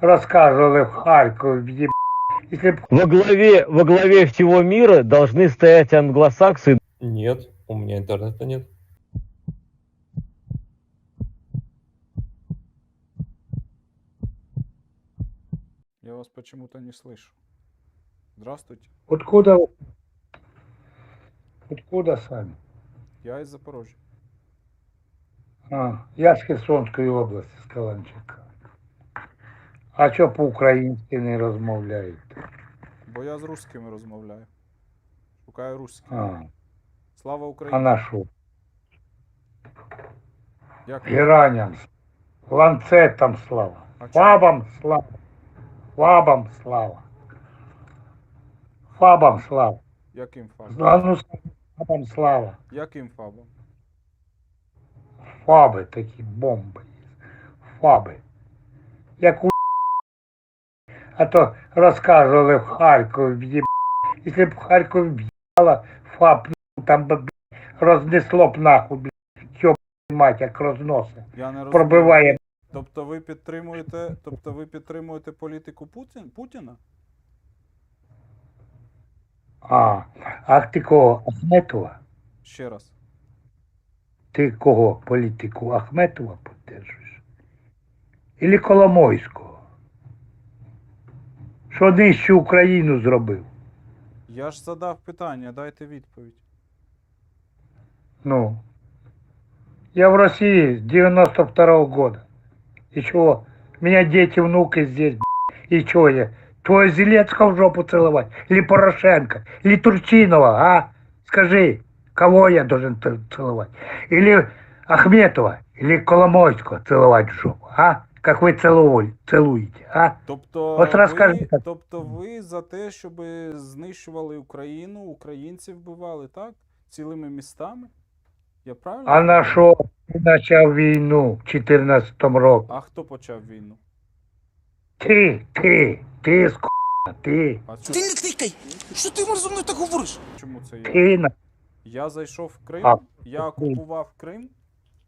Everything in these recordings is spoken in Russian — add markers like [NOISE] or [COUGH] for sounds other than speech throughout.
рассказывали в Харькове, если Во главе, во главе всего мира должны стоять англосаксы. Нет, у меня интернета нет. Я вас почему-то не слышу. Здравствуйте, откуда, откуда сами? я из Запорожья. А, я з Херсонської області, з Каланчика. А що по-українськи не розмовляєте? Бо я з русскими розмовляю. Шукаю русських. А, Слава а Україні! на що? Дякую. Гераням, ланцетам слава, А чому? фабам слава, фабам слава, фабам слава, Яким фабом? а ну фабам слава. Яким фабом? Фаби такі бомби. Фаби. Як у а то розказували в Харкові, в'їб... Якщо б в Харкові фаб, ну, там би рознесло б нахуй. Що б, мать, як розносить. Я не. Пробиває. Тобто ви підтримуєте, тобто ви підтримуєте політику Путін, Путіна? А, а ти кого? Ахметова? Ще раз. Ти кого? Політику Ахметова підтримуєш? Ілі Коломойського? Що нижче Україну зробив? Я ж задав питання, дайте відповідь. Ну, я в России с 92 года. И чего? У меня дети, внуки здесь, б***ь. И чего я? Твой Зеленского в жопу целовать? Или Порошенко? Или Турчинова, а? Скажи, кого я должен ц- целовать? Или Ахметова? Или Коломойского целовать в жопу, а? Как вы целовали, целуете, а? Тобто, От розкажи, ви, так. тобто ви за те, щоб знищували Україну, українців вбивали, так? Цілими містами? Я правильно? А на що ти почав війну в 14 році? А хто почав війну? Ти, ти, ти, ск***, ти, А Ти не тикай! Що ти зі мною так говориш? чому це я? ти на Я зайшов в Крим, А, я окупував Крим,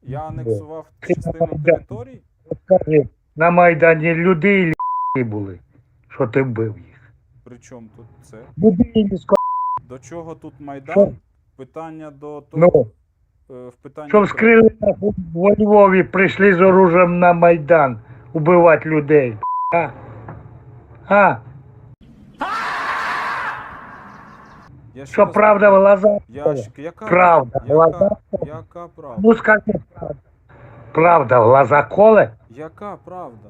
я анексував частину території. Скажи, на Майдані люди і були, що ти вбив їх. Причому тут це? Люди ск***, До чого тут Майдан? Що? Питання до того. ну, е, в питанні щоб скрили нахуй, во Львові, прийшли з оружием на Майдан убивати людей. А? А? Я ще Що раз- правда в глазах? Я ж- яка Правда, Яка, глаза. яка правда? Ну скажи правда. Правда в глаза коле? Яка правда?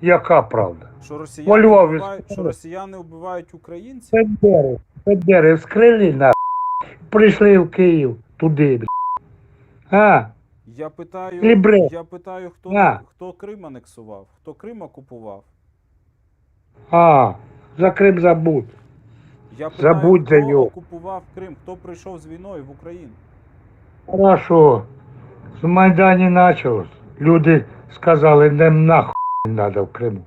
Яка правда? Що Во росіяни, Львові вбивають, що росіяни вбивають українців? Бендери, Бендери вскрили на [LAUGHS] прийшли в Київ туди. бля. А? Я питаю, Лібре. я питаю, хто, На. хто Крим анексував, хто Крим окупував. А, за Крим забудь. Я питаю, Забудь за хто окупував Крим, хто прийшов з війною в Україну. Хорошо. З Майдані почалось. Люди сказали, нам нахуй не треба в Криму.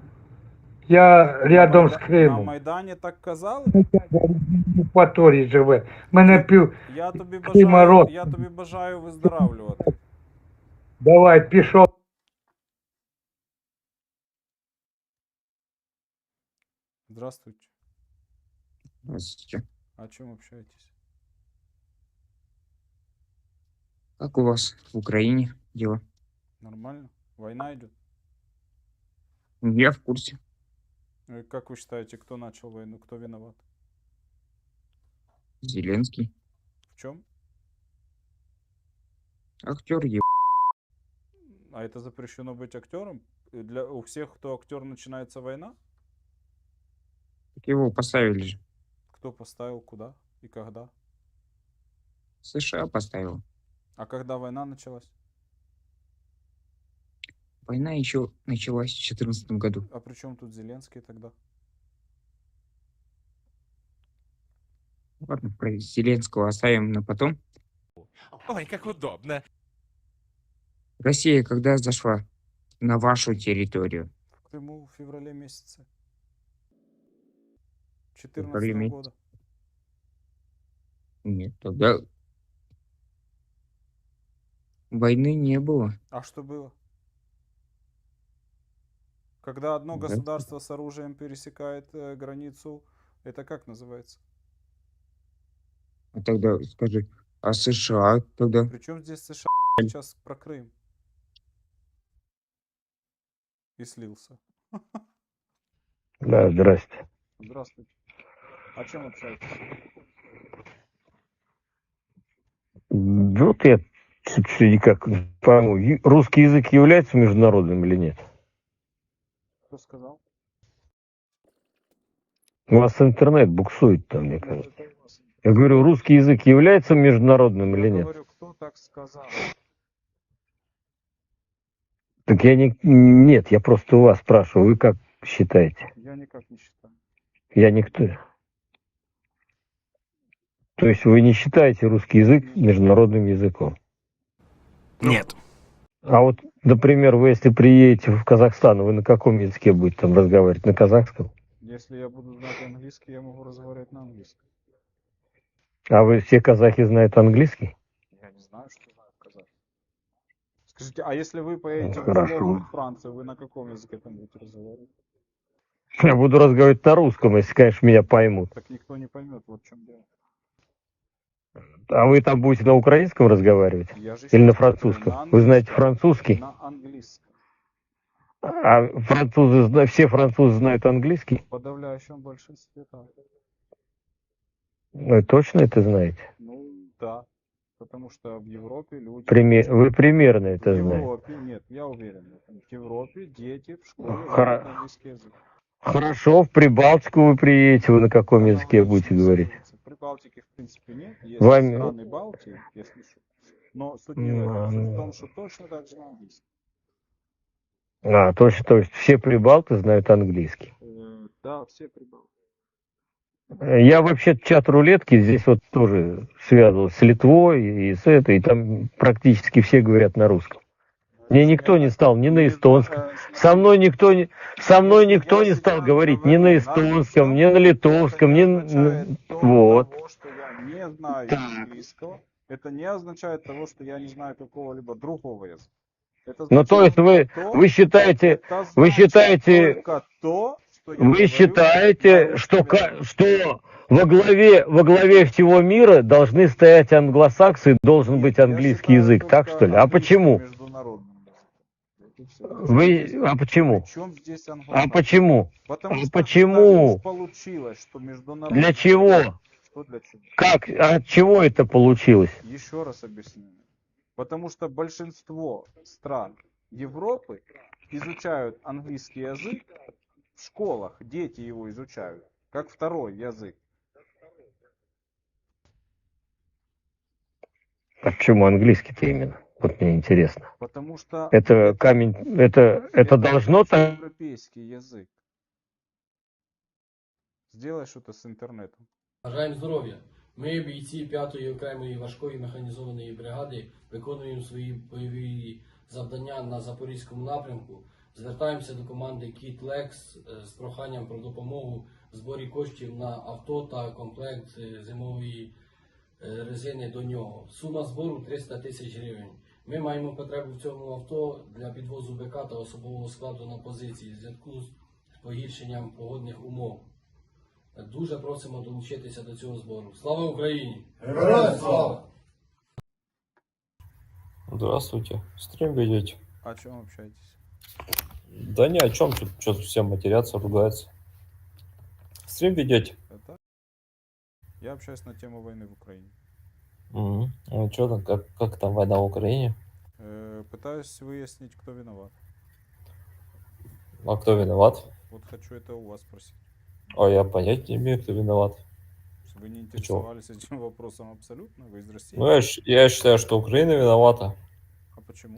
Я рядом з Майда- На Кримом. Майдані так казали? В Екваторії живе. Мене пів. Я тобі Крима бажаю, рот. я тобі бажаю виздоравлювати. Давай, пішов. Здравствуйте. Здравствуйте. О чем общаетесь? Как у вас в Украине дела? Нормально? Война идет? Я в курсе. И как вы считаете, кто начал войну, кто виноват? Зеленский. В чем? Актер еб... А это запрещено быть актером? Для у всех, кто актер, начинается война? Так его поставили же. Кто поставил, куда и когда? США поставил. А когда война началась? Война еще началась в 2014 году. А при чем тут Зеленский тогда? Ладно, про Зеленского оставим на потом. Ой, как удобно. Россия когда зашла на вашу территорию? В Крыму в феврале месяце. феврале 14 месяце. года. Нет, тогда войны не было. А что было? Когда одно Да. государство с оружием пересекает э, границу, это как называется? А тогда скажи, а США тогда? Причем здесь США сейчас про Крым? И слился. Да, здрасте. Здравствуйте. О чем общаетесь? Вот я чуть-чуть никак не пойму, русский язык является международным или нет? Кто сказал? У вас интернет буксует там, мне кажется. Я говорю, русский язык является международным или Я нет? говорю, кто так сказал? Так я не... Нет, я просто у вас спрашиваю, вы как считаете? Я никак не считаю. Я никто. То есть вы не считаете русский язык международным языком? Нет. А вот, например, вы если приедете в Казахстан, вы на каком языке будете там разговаривать? На казахском? Если я буду знать английский, я могу разговаривать на английском. А вы все казахи знают английский? Я не знаю, что знают казахи. Скажите, а если вы поедете в Хорошо. условную Францию, вы на каком языке там будете разговаривать? Я буду разговаривать на русском, если, конечно, меня поймут. Так никто не поймет, вот в чем дело. А вы там будете на украинском разговаривать? Или на французском? Вы знаете французский? На английском. А французы, все французы знают английский? В подавляющем большинстве, да. Вы точно это знаете? Ну, да. Потому что в Европе люди... Приме- Вы примерно В это знаете. Европе, нет, я уверен. в. В Европе дети в школе знают английский язык. Хорошо, в Прибалтику вы приедете, вы на каком языке будете говорить? В Прибалтике, в принципе, нет. Есть Вами- страны Балтии, я слышу. Но суть не. Суть в том, что точно так же на английском. А, точно, то есть все прибалты знают английский. Э, Да, все Прибалты. Я вообще чат рулетки здесь вот тоже связывался с Литвой и с этой, и там практически все говорят на русском. Мне никто не стал ни на эстонском. Со мной никто не, со мной никто не стал говорить ни на эстонском, ни на литовском, ни на... Вот. Того, что я не знаю Так. английского, это не означает того, что я не знаю какого-либо другого языка. Это Ну, то есть вы, вы считаете, это вы считаете- вы считаете, что, что во главе, во главе всего мира должны стоять англосаксы, и должен быть английский язык, так что ли? А почему? международным языком. Вот и всё. Вы, а почему? А почему? Потому а что почему? получилось, что международный Для чего? Что для чего? Как, от чего это получилось? Еще раз объясню. Потому что большинство стран Европы изучают английский язык в школах, дети его изучают, как второй язык. А почему английский-то именно? Вот мне интересно. Потому что Это камень, это, это должно так? европейский язык. Сделай что-то с интернетом. Бажаємо здоров'я. Ми, бійці 5-ї окремої важкої механізованої бригади, виконуємо свої бойові завдання на Запорізькому напрямку. Звертаємося до команди Кіт Лекс е, з проханням про допомогу в зборі коштів на авто та комплект е, зимової е, резини до нього. Сума збору 300 тисяч гривень. Ми маємо потребу в цьому авто для підвозу БК та особового складу на позиції в зв'язку з погіршенням погодних умов. Дуже просимо долучитися до цього збору. Слава Україні! Героям слава! Здравствуйте. Стрим ведете? О чем общаетесь? Да ни о чем, тут что-то все матерятся, ругаются. Стрим ведете? Это? Я общаюсь на тему войны в Украине. Угу. Ну что там, как, как там война в Украине? Э, пытаюсь выяснить, кто виноват. А кто виноват? Вот хочу это у вас спросить. А я понять не имею, кто виноват. Вы не чё? интересовались этим вопросом абсолютно? Вы из России? Ну, я, щ- я считаю, что Украина виновата. А почему?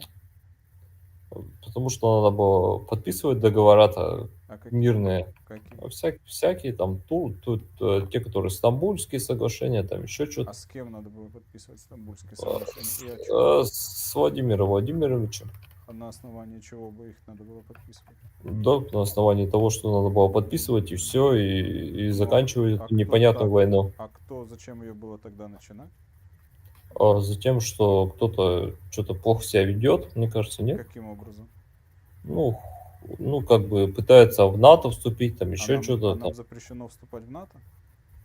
Потому что надо было подписывать договора-то А какие? мирные. какие? Всяк- всякие там, тут, тут э, те, которые Стамбульские соглашения, там еще что-то. А с кем надо было подписывать Стамбульские соглашения? И о чём? Э, С Владимиром Владимировичем. А на основании чего бы их надо было подписывать? Да, на основании того, что надо было подписывать, и все, и, и заканчивать а эту кто непонятную так? войну. А кто, зачем ее было тогда начинать? А за тем, что кто-то что-то плохо себя ведет, мне кажется, нет. Каким образом? Ну, ну, как бы пытается в НАТО вступить, там А еще нам- что-то а нам там. запрещено вступать в НАТО?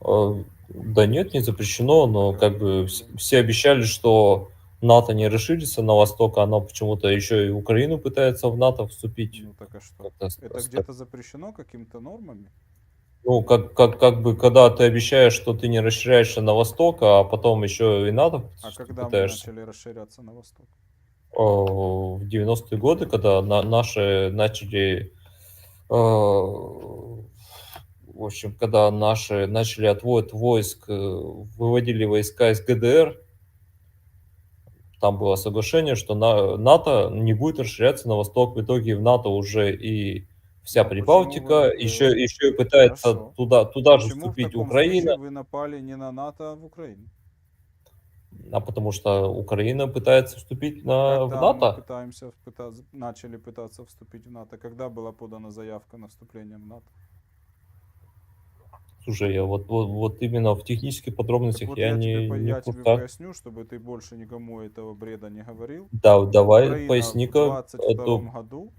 А, Да нет, не запрещено, но как бы вс- все обещали, что НАТО не расширится на восток, а оно почему-то еще и Украину пытается в НАТО вступить. Ну так а что? Это с- где-то запрещено какими-то нормами? Ну, как, как, как бы, когда ты обещаешь, что ты не расширяешься на восток, а потом еще и НАТО А когда мы пытаешься. начали расширяться на восток? О, В 90-е годы, когда на- наши начали, э, в общем, когда наши начали отвод войск, э, выводили войска из ГДР, там было соглашение, что на, НАТО не будет расширяться на восток. В итоге в НАТО уже и вся Прибалтика, вы, еще, еще и пытается хорошо. туда, туда же Почему в вступить Украина. вы напали не на НАТО, а в Украину? А потому что Украина пытается вступить на, в Когда мы НАТО. пытаемся пытаться, начали пытаться вступить в НАТО? Когда была подана заявка на вступление в НАТО? Слушай, я вот, вот, вот именно в технических Так подробностях вот я, я, не, тебе, не я в тебе поясню, чтобы ты больше никому этого бреда не говорил. Да, давай, поясни-ка. в 22 эту- году,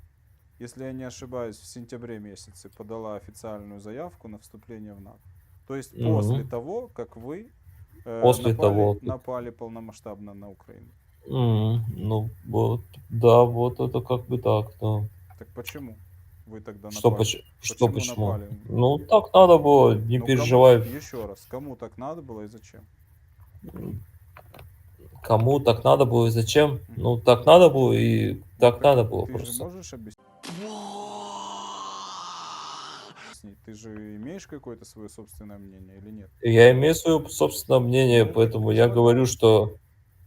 если я не ошибаюсь, в сентябре месяце подала официальную заявку на вступление в НАТО. То есть Мгм. после того, как вы э, После напали, того, напали полномасштабно на Украину. М, ну, вот, да, вот это как бы так, да. Так почему вы тогда Что, напали? поч- что Почему напали? Ну, так надо было, не Ну, переживай. Кому, еще раз, кому так надо было и зачем? Кому так надо было и зачем? Ну, так надо было и так надо было Ты просто. же можешь объяснить? Ты же имеешь какое-то свое собственное мнение или нет? Я имею свое собственное мнение, поэтому я говорю, что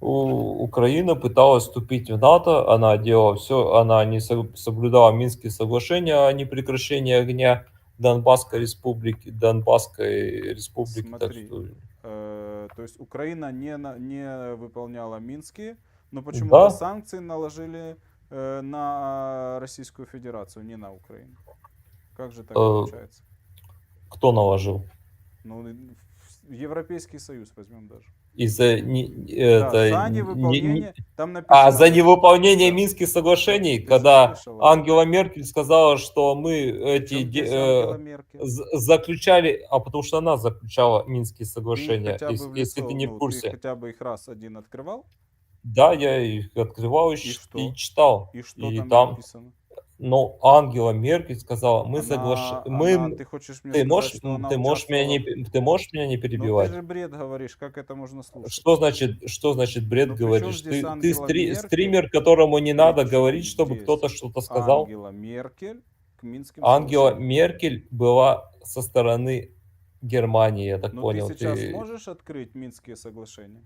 у- Украина пыталась вступить в НАТО, она делала все, она не со- соблюдала Минские соглашения о непрекращении огня Донбасской республики, Донбасской республики. так Смотри, что- Э, то есть Украина не, не выполняла Минские, но почему-то Да. санкции наложили э, на Российскую Федерацию, не на Украину. Как же так Э, получается? кто наложил? Ну, и в- Европейский Союз возьмем даже. Из-за не- Да, это, за не- не- невыполнение, там написано... А за невыполнение Да. Минских соглашений, Ты когда слышала? Ангела Меркель сказала, что мы эти де- э, заключали, а потому что она заключала Минские Ты соглашения, бы если, в если лицо, ты не в ну, курсе. хотя бы их раз один открывал? Да, я их открывал и, И что? и читал. И что И там, там, написано? Ну, Ангела Меркель сказала, мы соглашаемся. Мы, она- ты хочешь мне ты сказать, можешь, что она ты можешь меня не, ты можешь меня не Ну перебивать? ты же бред говоришь, как это можно слушать? Что значит, что значит бред Ну, говоришь? Ты, ты стри- Меркель? стример, которому не надо говорить, чтобы кто-то что-то сказал. Ангела Меркель к Минским Ангела соглашениям. Меркель была со стороны Германии, я так Ну понял. ты сейчас Ты- можешь открыть Минские соглашения?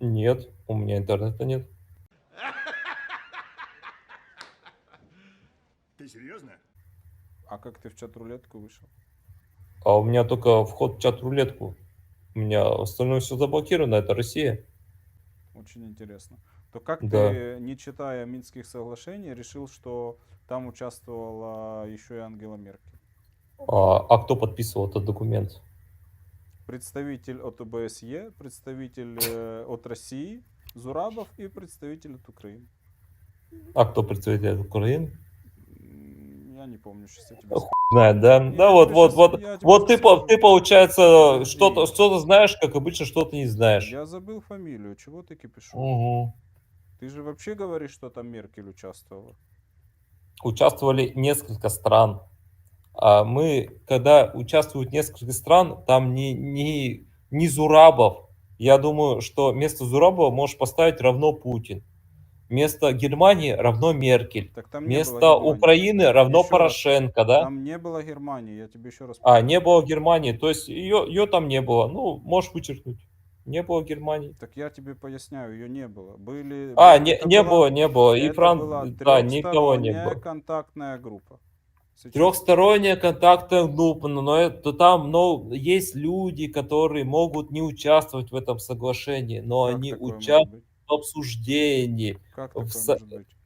Нет, у меня интернета нет. Ты серьезно? А как ты в чат-рулетку вышел? А у меня только вход в чат-рулетку. У меня остальное все заблокировано, это Россия. Очень интересно. То как Да. ты, не читая Минских соглашений, решил, что там участвовала еще и Ангела Меркель? А, а кто подписывал этот документ? Представитель от ОБСЕ, представитель э, от России, Зурабов и представитель от Украины. А кто представитель Украины? Я не помню, сейчас я тебе Знает, да? Я да, вот, вот, вот, тебе вот ты, по- ты, получается, что-то что знаешь, как обычно, что-то не знаешь. Я забыл фамилию, чего ты кипишь? Мгм. Ты же вообще говоришь, что там Меркель участвовала. Участвовали несколько стран. А мы, когда участвуют несколько стран, там не, не, не Зурабов. Я думаю, что вместо Зурабова можешь поставить равно Путин. Вместо Германии равно Меркель. Так там Вместо. Украины равно Еще раз, Порошенко, да? Там не было Германии, я тебе еще раз А, не было Германии. То есть ее, ее там не было. Ну, можешь вычеркнуть. Не было Германии. Так я тебе поясняю, ее не было. Были. А, не, не была- было, не было. И это Фран... была Да, никого не было. контактная группа. Сейчас- Трехсторонняя контактная группа, но это там, но есть люди, которые могут не участвовать в этом соглашении, но Как они участвуют обсуждении. Как в такое может быть?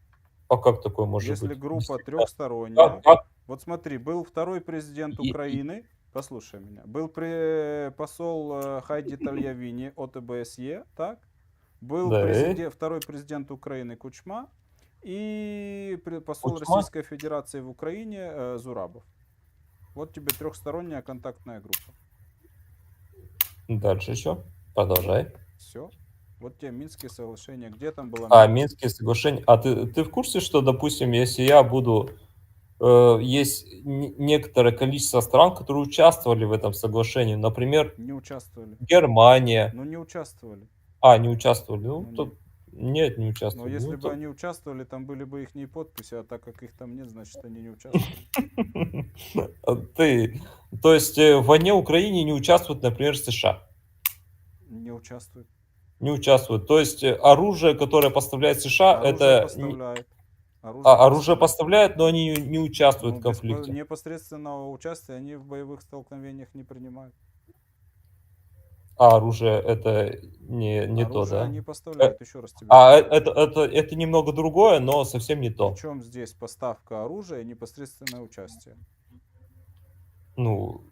А как такое может Если быть? группа Действительно. трехсторонняя, Как- как- вот смотри, был второй президент И- Украины, послушай меня, был при- посол э, Хайди Тальявини от ОБСЕ, так? Был Да. президе- второй президент Украины Кучма, и посол Кучма? Российской Федерации в Украине э, Зурабов. Вот тебе трехсторонняя контактная группа. Дальше еще. Продолжай. Все. Вот тебе Минские соглашения. Где там было? А, Минск? Минские соглашения. А ты, ты в курсе, что, допустим, если я буду... э, есть некоторое количество стран, которые участвовали в этом соглашении. Например, Не участвовали. Германия. Ну не участвовали. А, не участвовали. Ну, Ну, то... Нет, не Но участвовали. если Ну, бы то- они участвовали, там были бы их подписи, а так как их там нет, значит они не участвовали. [LAUGHS] Ты... То есть э, в войне Украине не участвует, например, США. Не участвуют. Не участвует. То есть э, оружие, которое поставляет США, Оружие это... поставляет. А, оружие поставляют, но они не участвуют Ну, в конфликте. Непосредственного участия они в боевых столкновениях не принимают. А оружие это не, не то, Оружие да? они поставляют, еще раз тебе. А э- это, это, это немного другое, но совсем не то. Причем здесь поставка оружия и непосредственное участие. Ну,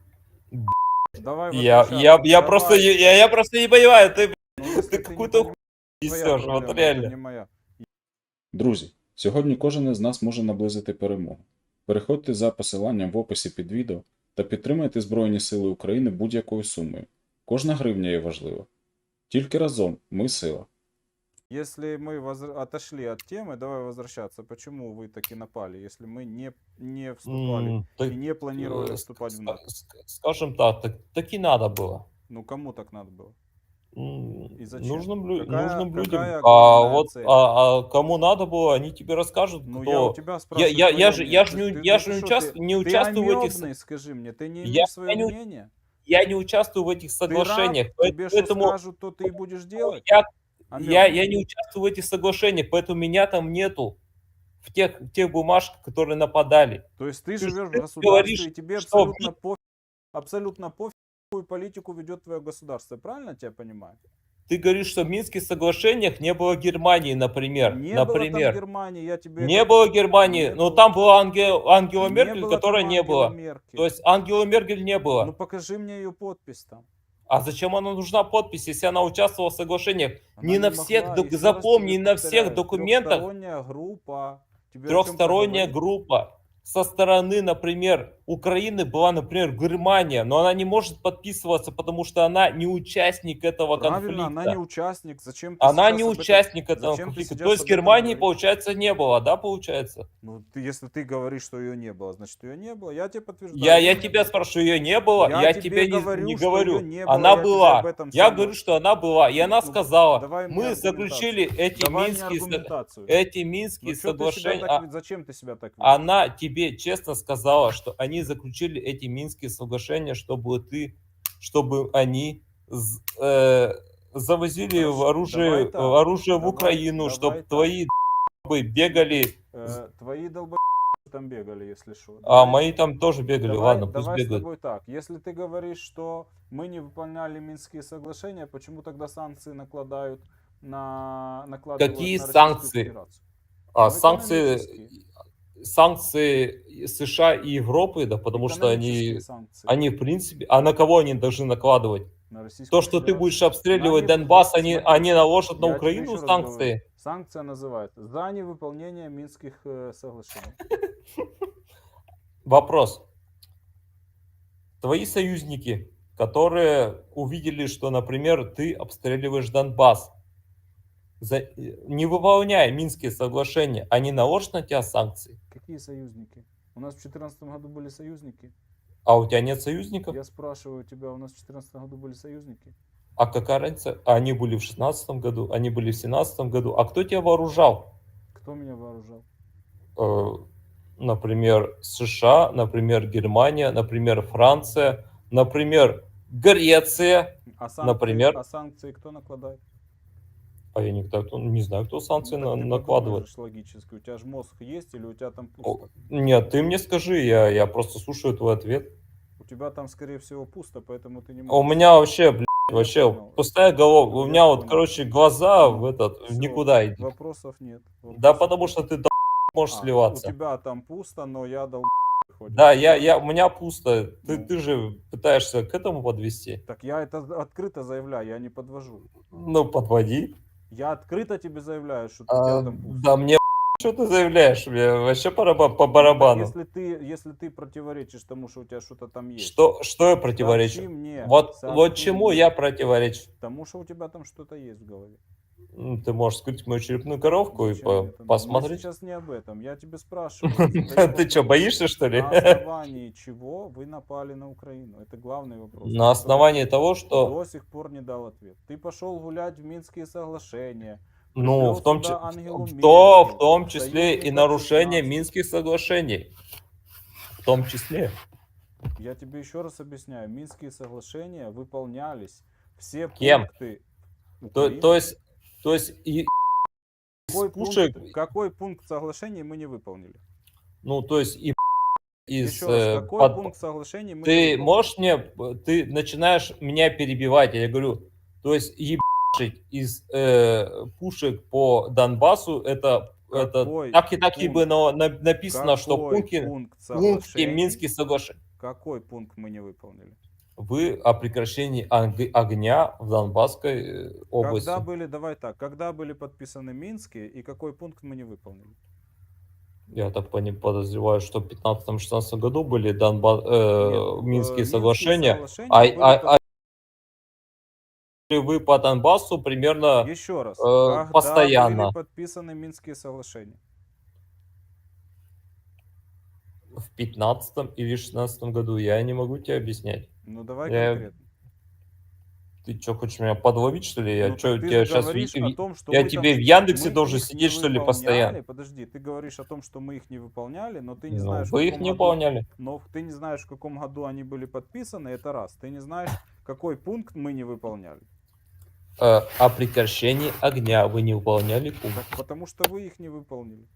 Давай я, я, я, Давай. просто, я, я просто не понимаю, ты, Ну, ты не какую-то понимаешь, хуйню твоя несешь, вот проблема, это реально. не моя. Друзі, сьогодні кожен із нас може наблизити перемогу. Переходьте за посиланням в описі під відео та підтримайте Збройні Сили України будь-якою сумою. Кожна гривня є важлива. Тільки разом ми сила. Если мы возр- отошли от темы, давай возвращаться. Почему вы таки напали, если мы не, не вступали М, так, и не планировали э, вступать в ска- НАТО? ска- Скажем так, так, так и надо было. Ну, кому так надо было? И зачем? Нужным, лю- Какая- нужным людям. А вот цель? а, а кому надо было, они тебе расскажут, Ну, кто. я у тебя Я, спрашиваю я, я же, мнение. я же Ты- не, ты- я же ты не, что, участвую, ты- не ты участвую в этих, скажи мне, ты не Я- имеешь своего я не у- мнения? я не участвую в этих Ты соглашениях, раб, поэ- тебе что поэтому скажут, то ты и будешь делать? я, я, я не участвую в этих соглашениях, поэтому меня там нету в тех, в тех бумажках, которые нападали. То есть ты Ты живешь в ты государстве, говоришь, и тебе что абсолютно пофиг, абсолютно пофиг, какую политику ведет твое государство. Правильно тебя понимаю? Ты говоришь, что в Минских соглашениях не было Германии, например. Не было например. там Германии, я тебе... Не было Германии, Не но было. там была Анге- Ангела Не Меркель, было там не Ангелы было. Меркель. То есть Ангела Меркель не было. Ну покажи мне ее подпись там. А зачем она нужна подпись, если она участвовала в соглашениях? Она не на могла, всех, док- запомни, не на всех документах Трехсторонняя группа. Тебе трехсторонняя группа со стороны, например, Украины была, например, Германия, но она не может подписываться, потому что она не участник этого Правильно, конфликта. она не участник. Зачем ты Она не об этом- участник этого зачем конфликта. То есть Германии, говоришь? получается, не было, да, получается? Ну, ты, если ты говоришь, что ее не было, значит ее не было. Я тебе подтверждаю. Я, я тебя спрашиваю, ее не было, Я я, тебе тебе не, говорю, не говорю. не было, она я была. Я говорю, что она была, и она Ну, сказала, давай мы заключили эти Давай минские, эти Ну, минские себя соглашения. так а- зачем ты себя так? Она тебе честно сказала, что они заключили эти минские соглашения, чтобы ты, чтобы они э, завозили Хорошо, в оружие, давай так, оружие в давай- Украину, давай чтобы так. твои бы бегали, Э, твои долбо там бегали, если что. а мои там тоже бегали. давай, Ладно, пусть давай с бегают. тобой так. Если ты говоришь, что мы не выполняли Минские соглашения, почему тогда санкции накладают на накладывают Какие на санкции? Федерацию? А Ну, санкции. Санкции США и Европы, да, потому что они, санкции они в принципе, а на кого они должны накладывать? на То, что ты будешь обстреливать На Донбасс, они, они наложат на Украину санкции. Санкция называется за невыполнение Минских э, соглашений. Вопрос. Твои союзники, которые увидели, что, например, ты обстреливаешь Донбасс, за- не выполняя Минские соглашения, они наложат на тебя санкции? Какие союзники? У нас в 2014 году были союзники. А у тебя нет союзников? Я спрашиваю тебя, у нас в 2014 году были союзники? А какая разница? Они были в 16 году, они были в 17 году. А кто тебя вооружал? Кто меня вооружал? Э, Например, США, например, Германия, например, Франция, например, Греция. А санкции, Например? А санкции кто накладает? А я знаю, кто- не знаю, кто санкции Ну, на- накладывает. логически. У тебя же мозг есть или у тебя там О, пусто? Нет, ты мне скажи, я, я просто слушаю твой ответ. У тебя там, скорее всего, пусто, поэтому ты не А У можешь. меня вообще, блядь, вообще понял. пустая голова. У Я меня вот, короче, глаза Ну, в этот, в всё, никуда идут. Вопросов нет. Да Вопросов потому нет. что ты до можешь А, сливаться. У тебя там пусто, но я дал выходит. Да, я, я, у меня пусто. Ты, Ну. ты же пытаешься к этому подвести. Так я это открыто заявляю, я не подвожу. Ну, подводи. Я открыто тебе заявляю, что у А, там пусто. да мне [LAUGHS] Что ты заявляешь? Мне вообще по, раба- по барабану. Если ты, если ты противоречишь тому, что у тебя что-то там есть. Что, что я противоречу? мне, Вот, вот чему я противоречу? Тому, что у тебя там что-то есть в голове. Ну, Ты можешь скрыть мою черепную коровку и по-? Мы посмотреть. сейчас не об этом. Я тебе [LAUGHS] спрашиваю. Ты задаю что, боишься, что ли? На основании чего вы напали на Украину? Это главный вопрос. На основании ты того, что, До сих пор не дал ответ. Ты пошел гулять в Минские соглашения. ну, в том, Ангелу в, то, в том числе и нарушение 16. Минских соглашений. В том числе. Я тебе еще раз объясняю. Минские соглашения выполнялись. Все Кем? пункты. То, то есть, то есть и какой, пушек, пункт, какой пункт соглашений мы не выполнили? ну, то есть и из Еще раз, э, какой под- пункт соглашений мы Ты можешь мне, ты начинаешь меня перебивать, я говорю, то есть ебашить из э, пушек по Донбассу, это, это Какой так и так и пункт? бы на- на- написано, что Какой пункти, пункт пункти соглашений? Минских соглашений. Какой пункт мы не выполнили? Вы о прекращении ог- огня в Донбасской э, области. Когда были, давай так, когда были подписаны Минские и какой пункт мы не выполнили? Я так подозреваю, что в 15-16 году были Донба- э, Нет, э, Минские соглашения, соглашения а, а- а вы по Донбассу примерно Еще раз, э, когда постоянно. были подписаны Минские соглашения? В 15 или 16 году. Я не могу тебе объяснять. Ну давай Я- конкретно. Ты что, хочешь меня подловить, что ли? Я Ну, что, тебе же сейчас... о том, что я тебе там- в Яндексе мы должен сидеть, что ли, постоянно? Подожди, ты говоришь о том, что мы их не выполняли, но ты не Ну, знаешь, вы их не году- выполняли. Но ты не знаешь, в каком году они были подписаны, это раз. Ты не знаешь, какой пункт мы не выполняли. Э, о прекращении огня вы не выполняли пункт. Так, потому что вы их не выполнили.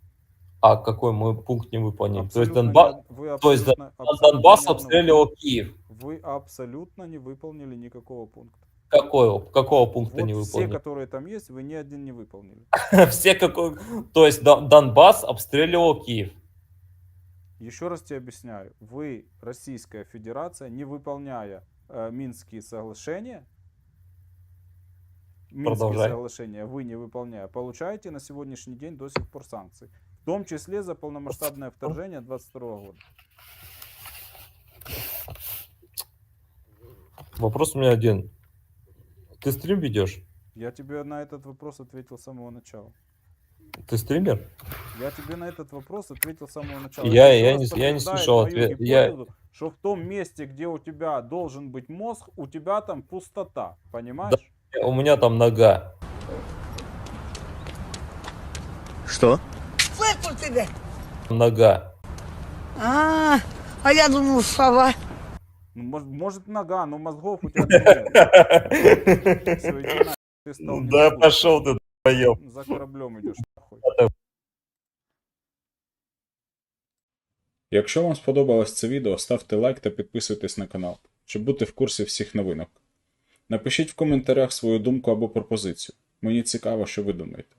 А какой мы пункт не выполнили? То есть, Абсолютно Донбасс, не- вы то есть абсолютно- абсолютно Донбасс обстреливал Киев. Вы абсолютно не выполнили никакого пункта. Какого, какого пункта Вот не все, выполнили? которые там есть, вы ни один не выполнили. [LAUGHS] Все какой... То есть Дон- Донбасс обстреливал Киев. Еще раз тебе объясняю. Вы, Российская Федерация, не выполняя э, Минские соглашения, Минские Продолжай. соглашения вы не выполняя, получаете на сегодняшний день до сих пор санкции. В том числе за полномасштабное вторжение 22 года. Вопрос у меня один. Ты стрим ведешь? Я тебе на этот вопрос ответил с самого начала. Ты стример? Я тебе на этот вопрос ответил с самого начала. Я- я не- я не слышал ответ. Я- Что в том месте, где у тебя должен быть мозг, у тебя там пустота. Понимаешь? У меня там нога. Что? Слышал тебя? Нога. А, а я думал, сова. Ну, может, может нога, но мозгов у тебя нет. Всё, иди нахуй, ты стал не Да мозгу. пошел ты, долбоёб. За кораблем идешь. нахуй. Якщо вам сподобалось це відео, ставте лайк та підписуйтесь на канал, щоб бути в курсі всіх новинок. Напишіть в коментарях свою думку або пропозицію. Мені цікаво, що ви думаєте.